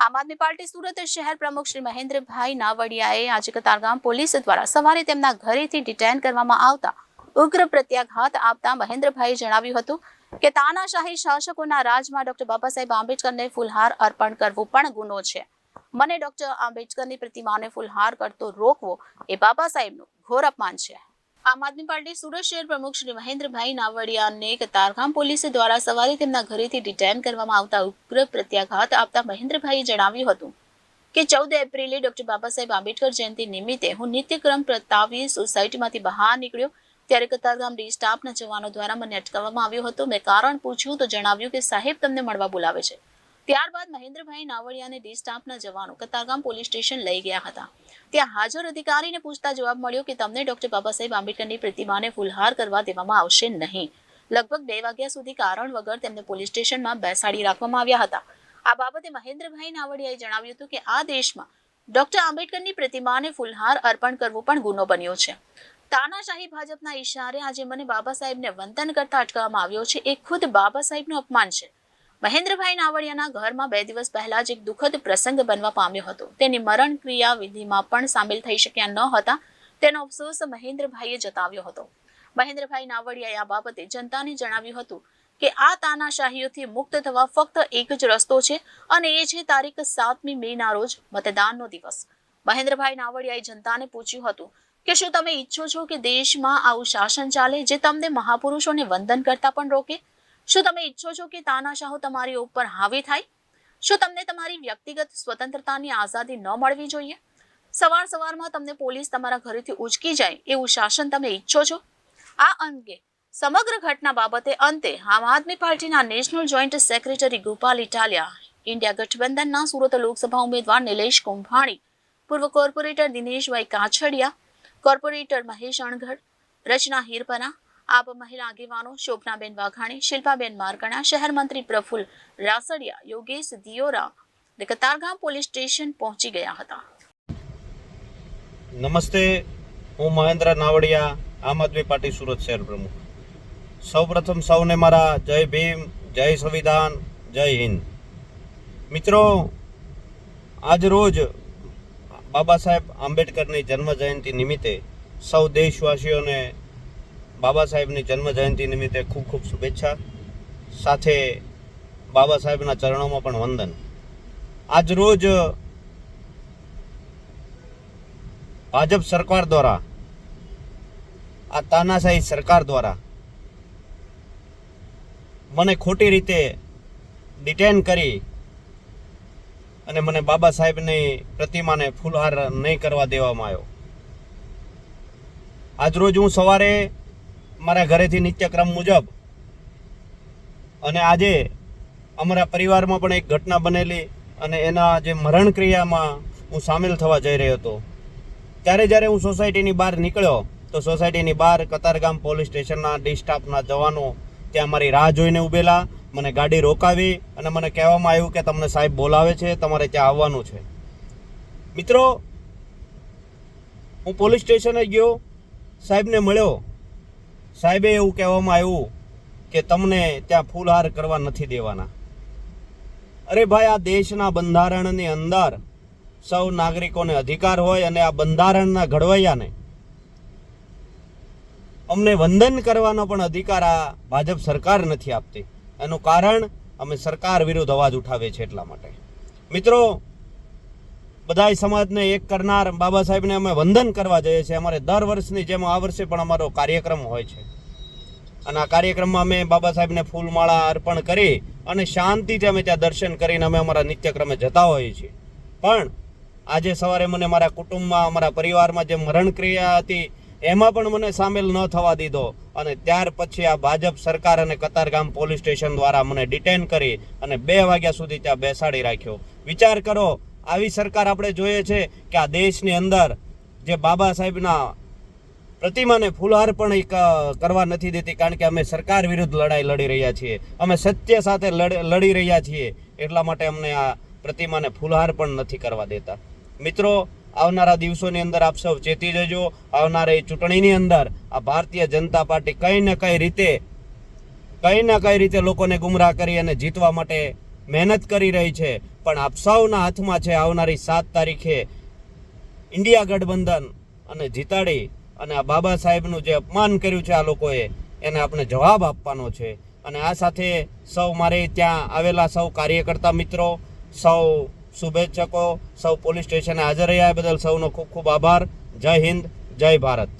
આમ આદમી પાર્ટી સુરત શહેર પ્રમુખ શ્રી મહેન્દ્રભાઈ નાવડિયાએ આજે કતારગામ પોલીસ દ્વારા સવારે તેમના ઘરેથી ડિટેન કરવામાં આવતા ઉગ્ર પ્રત્યાઘાત આપતા મહેન્દ્રભાઈએ જણાવ્યું હતું કે તાનાશાહી શાસકોના રાજમાં ડોક્ટર બાબા સાહેબ આંબેડકરને ફૂલહાર અર્પણ કરવું પણ ગુનો છે. મને ડોક્ટર આંબેડકરની પ્રતિમાને ફૂલહાર કરતો રોકવો એ બાબા સાહેબનું ઘોર અપમાન છે. આમ આદમી પાર્ટી સુરત શહેર પ્રમુખ શ્રી મહેન્દ્રભાઈ નાવડિયાને કતારગામ પોલીસ દ્વારા સવારે તેમના ઘરેથી ડિટેન કરવામાં આવતા ઉગ્ર પ્રત્યાઘાત આપતા મહેન્દ્રભાઈએ જણાવ્યું હતું કે ચૌદ એપ્રિલે ડોક્ટર બાબા સાહેબ આંબેડકર જયંતિ નિમિત્તે હું નિત્યક્રમ પ્રતાવી સોસાયટીમાંથી બહાર નીકળ્યો ત્યારે કતારગામ ડી સ્ટાફના જવાનો દ્વારા મને અટકાવવામાં આવ્યો હતો. મેં કારણ પૂછ્યું તો જણાવ્યું કે સાહેબ તમને મળવા બોલાવે છે. ત્યારબાદ મહેન્દ્રભાઈ નાવડિયાને ડી સ્ટાફના જવાનો કતારગામ પોલીસ સ્ટેશન લઈ ગયા હતા. ત્યાં હાજર અધિકારીને પૂછતા જવાબ મળ્યો કે તમને ડોક્ટર બાબા સાહેબ આંબેડકરની પ્રતિમાને ફૂલહાર કરવા દેવામાં આવશે નહીં. લગભગ બે વાગ્યા સુધી કારણ વગર તેમને પોલીસ સ્ટેશનમાં બેસાડી રાખવામાં આવ્યા હતા. આ બાબતે મહેન્દ્રભાઈ નાવડિયાએ જણાવ્યું હતું કે આ દેશમાં ડોક્ટર આંબેડકરની પ્રતિમાને ફૂલહાર અર્પણ કરવો પણ ગુનો બન્યો છે. તાનાશાહી ભાજપના ઈશારે આજે મને બાબા સાહેબને વંદન કરતા અટકાવવામાં આવ્યો છે એ ખુદ બાબા સાહેબનું અપમાન છે. મહેન્દ્રભાઈ નાવડિયાના ઘરમાં બે દિવસ પહેલા જ એક દુઃખદ પ્રસંગ બનવા પામ્યો હતો. તેની મરણ ક્રિયા વિધિમાં પણ સામેલ થઈ શક્યા ન હતા. તેનો અફસોસ મહેન્દ્રભાઈએ જતાવ્યો હતો. મહેન્દ્રભાઈ નાવડિયાએ આ બાબતે જનતાને જણાવ્યું હતું કે આ તાનાશાહીઓથી મુક્ત થવા ફક્ત એક જ રસ્તો છે અને એ છે તારીખ સાતમી મે ના રોજ મતદાનનો દિવસ. મહેન્દ્રભાઈ નાવડિયાએ જનતાને પૂછ્યું હતું કે શું તમે ઈચ્છો છો કે દેશમાં આવું શાસન ચાલે જે તમને મહાપુરુષોને વંદન કરતા પણ રોકે? શું તમે ઈચ્છો છો કે તાનાશાહો તમારી ઉપર હાવી થાય? શું તમને તમારી વ્યક્તિગત સ્વતંત્રતાની આઝાદી ન મળવી જોઈએ? સવાર સવારમાં તમને પોલીસ તમારા ઘરેથી ઉચકી જાય એવું શાસન તમે ઈચ્છો છો? આ અંગે સમગ્ર ઘટના બાબતે અંતે આમ આદમી પાર્ટીના national joint secretary Gopal Italia, India ગઠબંધનના Surat Lok Sabha ઉમેદવાર નિલેશ કુંભાણી, પૂર્વ કોર્પોરેટર દિનેશભાઈ કાછડિયા, કોર્પોરેટર મહેશ અણઘડ, રચના હિરપરા આપ મહિલા આગેવાનો શોભનાબેન વાઘાણી, શિલ્પાબેન મારકણા, શહેર મંત્રી પ્રફુલ રાસડિયા, યોગેશ દિયોરા અને કતારગામ પોલીસ સ્ટેશન પહોંચી ગયા હતા. નમસ્તે, હું મહેન્દ્ર નાવડિયા, આમ આદમી પાર્ટી સુરત શહેર પ્રમુખ. સૌપ્રથમ સૌને મારા જય ભીમ, જય સંવિધાન, જય હિન્દ. મિત્રો, આજ રોજ બાબા સાહેબ આંબેડકરની જન્મ જયંતિ નિમિત્તે સૌ દેશવાસીઓને બાબા સાહેબની જન્મ જયંતિ નિમિત્તે ખૂબ ખૂબ શુભેચ્છા. સાથે બાબા સાહેબના ચરણોમાં પણ વંદન. આજ રોજ ભાજપ સરકાર દ્વારા, આ તાનાશાહી સરકાર દ્વારા મને ખોટી રીતે ડિટેન કરી અને મને બાબા સાહેબની પ્રતિમાને ફૂલહાર નહીં કરવા દેવામાં આવ્યો. આજરોજ હું સવારે મારા ઘરેથી નિત્યક્રમ મુજબ અને આજે અમારા પરિવારમાં પણ એક ઘટના બનેલી અને એના જે મરણ ક્રિયામાં હું સામેલ થવા જઈ રહ્યો હતો. ત્યારે જ્યારે હું સોસાયટીની બહાર નીકળ્યો, તો સોસાયટીની બહાર કતારગામ પોલીસ સ્ટેશનના ડી સ્ટાફના જવાનો ત્યાં મારી રાહ જોઈને ઊભેલા મને ગાડી રોકાવી અને મને કહેવામાં આવ્યું કે તમને સાહેબ બોલાવે છે, તમારે ત્યાં આવવાનું છે. મિત્રો, હું પોલીસ સ્ટેશને ગયો, સાહેબને મળ્યો સાહેબે એવું કહેવામાં આવ્યું કે તમને ત્યાં ફૂલહાર કરવા નથી દેવાના. અરે ભાઈ, આ દેશના બંધારણની અંદર સૌ નાગરિકોને અધિકાર હોય અને આ બંધારણના ઘડવૈયાને અમને વંદન કરવાનો પણ અધિકાર આ ભાજપ સરકાર નથી આપતી. એનું કારણ અમે સરકાર વિરુદ્ધ અવાજ ઉઠાવીએ છીએ એટલા માટે. મિત્રો બધાય સમાજને એક કરનાર બાબા સાહેબને અમે વંદન કરવા જઈએ છીએ. અમારે દર વર્ષની જેમ આ વર્ષે પણ અમારો કાર્યક્રમ હોય છે. અને આ કાર્યક્રમમાં અમે બાબા સાહેબને ફૂલમાળા અર્પણ કરી અને શાંતિથી અમે ત્યાં દર્શન કરીને અમે અમારા નિત્યક્રમે જતા હોઈએ છીએ. પણ આજે સવારે મને મારા કુટુંબમાં, અમારા પરિવારમાં જે મરણ ક્રિયા હતી, એમાં પણ મને સામેલ ન થવા દીધો. અને ત્યાર પછી આ ભાજપ સરકાર અને કતારગામ પોલીસ સ્ટેશન દ્વારા મને ડિટેન કરી અને બે વાગ્યા સુધી ત્યાં બેસાડી રાખ્યો. વિચાર કરો આવી સરકાર આપણે જોઈએ છે કે આ દેશની અંદર જે બાબા સાહેબના પ્રતિમાને ફૂલહાર પણ એક કરવા નથી દેતી કારણ કે અમે સરકાર વિરુદ્ધ લડાઈ લડી રહ્યા છીએ. અમે સત્ય સાથે લડી રહ્યા છીએ એટલા માટે અમને આ પ્રતિમાને ફૂલહાર પણ નથી કરવા દેતા. મિત્રો, આવનારા દિવસોની અંદર આપ સૌ ચેતી જજો. આવનારી ચૂંટણીની અંદર આ ભારતીય જનતા પાર્ટી કઈ ને કઈ રીતે, કઈ ને કઈ રીતે લોકોને ગુમરાહ કરી અને જીતવા માટે મહેનત કરી રહી છે. પણ આપ સૌના હાથમાં છે આવનારી સાત તારીખે ઇન્ડિયા ગઠબંધન અને જીતાડી અને આ બાબા સાહેબનું જે અપમાન કર્યું છે આ લોકોએ, એને આપણે જવાબ આપવાનો છે. અને આ સાથે સૌ મારે ત્યાં આવેલા સૌ કાર્યકર્તા મિત્રો, સૌ શુભેચ્છકો, સૌ પોલીસ સ્ટેશને હાજર રહ્યા બદલ સૌનો ખૂબ ખૂબ આભાર. જય હિન્દ, જય ભારત.